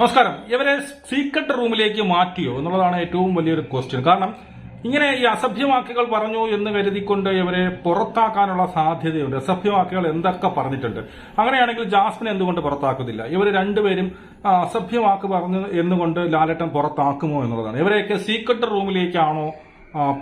നമസ്കാരം. ഇവരെ സീക്രട്ട് റൂമിലേക്ക് മാറ്റിയോ എന്നുള്ളതാണ് ഏറ്റവും വലിയൊരു ക്വസ്റ്റ്യൻ കാരണം ഇങ്ങനെ ഈ അസഭ്യവാക്കുകൾ പറഞ്ഞു എന്ന് കരുതിക്കൊണ്ട് ഇവരെ പുറത്താക്കാനുള്ള സാധ്യതയുണ്ട്. അസഭ്യവാക്കുകൾ എന്തൊക്കെ പറഞ്ഞിട്ടുണ്ട്? അങ്ങനെയാണെങ്കിൽ ജാസ്മിൻ എന്തുകൊണ്ട് പുറത്താക്കുന്നില്ല? ഇവർ രണ്ടുപേരും അസഭ്യവാക്ക് പറഞ്ഞു എന്നുകൊണ്ട് ലാലേട്ടൻ പുറത്താക്കുമോ എന്നുള്ളതാണ്. ഇവരെയൊക്കെ സീക്രട്ട് റൂമിലേക്കാണോ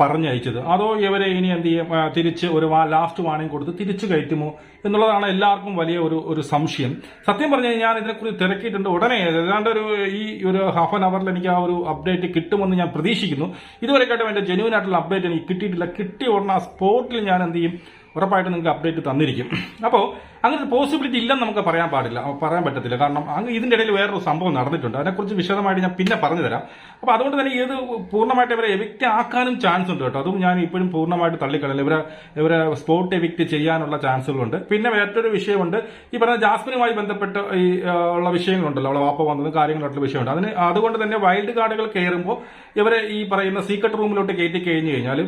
പറഞ്ഞയച്ചത്. അതോ ഇവരെ ഇനി എന്ത് ചെയ്യും? തിരിച്ച് ഒരു ലാസ്റ്റ് വാണിംഗ് കൊടുത്ത് തിരിച്ചു കയറ്റുമോ എന്നുള്ളതാണ് എല്ലാവർക്കും വലിയ ഒരു ഒരു സംശയം. സത്യം പറഞ്ഞു ഞാൻ ഇതിനെക്കുറിച്ച് തിരക്കിയിട്ടുണ്ട് ഉടനെ. ഏതാണ്ട് ഒരു ഈ ഒരു ഹാഫ് ആൻ അവറിൽ എനിക്ക് ആ ഒരു അപ്ഡേറ്റ് കിട്ടുമെന്ന് ഞാൻ പ്രതീക്ഷിക്കുന്നു. ഇതുവരെക്കാട്ടും എന്റെ ജെന്യൂൻ ആയിട്ടുള്ള അപ്ഡേറ്റ് എനിക്ക് കിട്ടിയിട്ടില്ല. കിട്ടിയ ഉടനെ ആ സ്പോട്ടിൽ ഞാൻ എന്ത് ചെയ്യും? ഉറപ്പായിട്ട് നിങ്ങൾക്ക് അപ്ഡേറ്റ് തന്നിരിക്കും. അപ്പോൾ അങ്ങനെ ഒരു പോസിബിലിറ്റി ഇല്ലെന്ന് നമുക്ക് പറയാൻ പാടില്ല. പറയാൻ പറ്റത്തില്ല. കാരണം അങ്ങ് ഇതിന്റെ ഇടയിൽ വേറൊരു സംഭവം നടന്നിട്ടുണ്ട്. അതിനെക്കുറിച്ച് വിശദമായിട്ട് ഞാൻ പിന്നെ പറഞ്ഞു തരാം. അപ്പോൾ അതുകൊണ്ട് തന്നെ ഇത് പൂർണമായിട്ട് ഇവരെ എവിക്റ്റ് ആക്കാനും ചാൻസ് ഉണ്ട് കേട്ടോ. അതും ഞാൻ ഇപ്പോഴും പൂർണമായിട്ട് തള്ളിക്കളയില്ല. ഇവരെ ഇവരെ സ്പോട്ട് എവിക്റ്റ് ചെയ്യാനുള്ള ചാൻസുകളുണ്ട് പിന്നെ മറ്റൊരു വിഷയമുണ്ട്. ഈ പറഞ്ഞ ജാസ്മിനുമായി ബന്ധപ്പെട്ട ഈ ഉള്ള വിഷയങ്ങളുണ്ടല്ലോ. അവളെ വാപ്പ വന്നതും കാര്യങ്ങളായിട്ടുള്ള വിഷയമുണ്ട്. അതിന് അതുകൊണ്ട് തന്നെ വൈൽഡ് കാർഡുകൾ കയറുമ്പോൾ ഇവരെ ഈ പറയുന്ന സീക്രട്ട് റൂമിലോട്ട് കയറ്റി കഴിഞ്ഞു കഴിഞ്ഞാൽ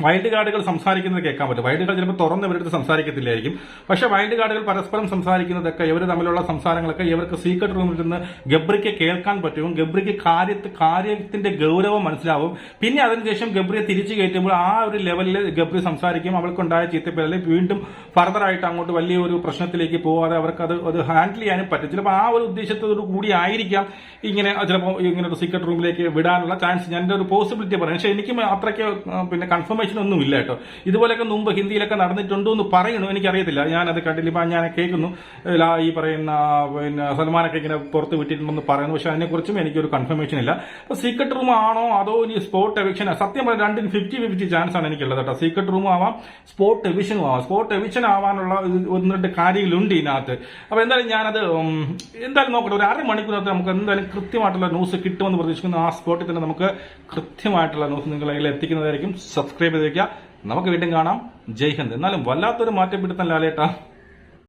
വൈൽഡ് കാർഡുകൾ സംസാരിക്കുന്നത് കേൾക്കാൻ പറ്റും. വൈൽഡ് കാർഡ് ചിലപ്പോൾ തുറന്ന് ഇവരുടെ സംസാരിക്കത്തില്ലായിരിക്കും. പക്ഷേ വൈൽഡ് കാർഡുകൾ പരസ്പരം സംസാരിക്കുന്നതൊക്കെ ഇവർ തമ്മിലുള്ള സംസാരങ്ങളൊക്കെ ഇവർക്ക് സീക്രട്ട് റൂമിൽ നിന്ന് ഗബ്രിക്ക് കേൾക്കാൻ പറ്റും. ഗബ്രിക്ക് കാര്യത്ത് കാര്യത്തിന്റെ ഗൗരവം മനസ്സിലാവും. പിന്നെ അതിനുശേഷം ഗബ്രിയെ തിരിച്ചു കയറ്റുമ്പോൾ ആ ഒരു ലെവലിൽ ഗബ്രി സംസാരിക്കും. അവൾക്കുണ്ടായ ചീത്തപ്പേരൽ വീണ്ടും ഫർദറായിട്ട് അങ്ങോട്ട് വലിയ ഒരു പ്രശ്നത്തിലേക്ക് പോവാതെ അവർക്ക് അത് അത് ഹാൻഡിൽ ചെയ്യാനും പറ്റും. ചിലപ്പോൾ ആ ഒരു ഉദ്ദേശത്തോടു കൂടി ആയിരിക്കാം ഇങ്ങനെ ചിലപ്പോൾ ഇങ്ങനെ ഒരു സീക്രട്ട് റൂമിലേക്ക് വിടാനുള്ള ചാൻസ് ഞാൻ ഒരു പോസിബിലിറ്റി പറയാം. പക്ഷേ എനിക്ക് അത്രയ്ക്ക് പിന്നെ കൺഫർമേഷൻ ഒന്നും ഇല്ല കേട്ടോ. ഇതുപോലെയൊക്കെ മുമ്പ് ഹിന്ദിയിലൊക്കെ നടന്നിട്ടുണ്ടോ എന്ന് പറയണു എനിക്കറിയത്തില്ല. ഞാനത് കണ്ടില്ല. ഞാൻ കേൾക്കുന്നു. ഈ പറയുന്ന പിന്നെ സൽമാനൊക്കെ ഇങ്ങനെ പുറത്ത് വിട്ടിട്ടുണ്ടെന്ന് പറയുന്നു. പക്ഷെ അതിനെക്കുറിച്ചും എനിക്കൊരു കൺഫർമേഷൻ ഇല്ല. അപ്പോൾ സീക്രട്ട് റൂം ആണോ അതോ ഇനി സ്പോട്ട് എവിക്ഷൻ സത്യം പറഞ്ഞാൽ രണ്ടിന് ഫിഫ്റ്റി ഫിഫ്റ്റി ചാൻസ് ആണ് എനിക്കുള്ളത് കേട്ടോ. സീക്രട്ട് റൂം ആവാം സ്പോട്ട് എവിഷനും ആവാം. സ്പോട്ട് എവിഷൻ ആവാനുള്ള ഒന്ന് രണ്ട് കാര്യങ്ങളുണ്ട് ഇതിനകത്ത്. അപ്പോൾ എന്തായാലും ഞാനത് എന്തായാലും നോക്കട്ടെ. ഒരു അരമണിക്കൂറിനകത്ത് നമുക്ക് എന്തായാലും കൃത്യമായിട്ടുള്ള ന്യൂസ് കിട്ടുമെന്ന് പ്രതീക്ഷിക്കുന്നു ആ സ്പോട്ടിൽ തന്നെ നമുക്ക് കൃത്യമായിട്ടുള്ള ന്യൂസ് നിങ്ങളിൽ എത്തിക്കുന്നതായിരിക്കും. സബ്സ്ക്രൈബ് ചെയ്ത് നമുക്ക് വീണ്ടും കാണാം. ജയ് ഹിന്ദ്. എന്നാലും വല്ലാത്തൊരു മാറ്റം പിടുത്തം ലാലേട്ടാ.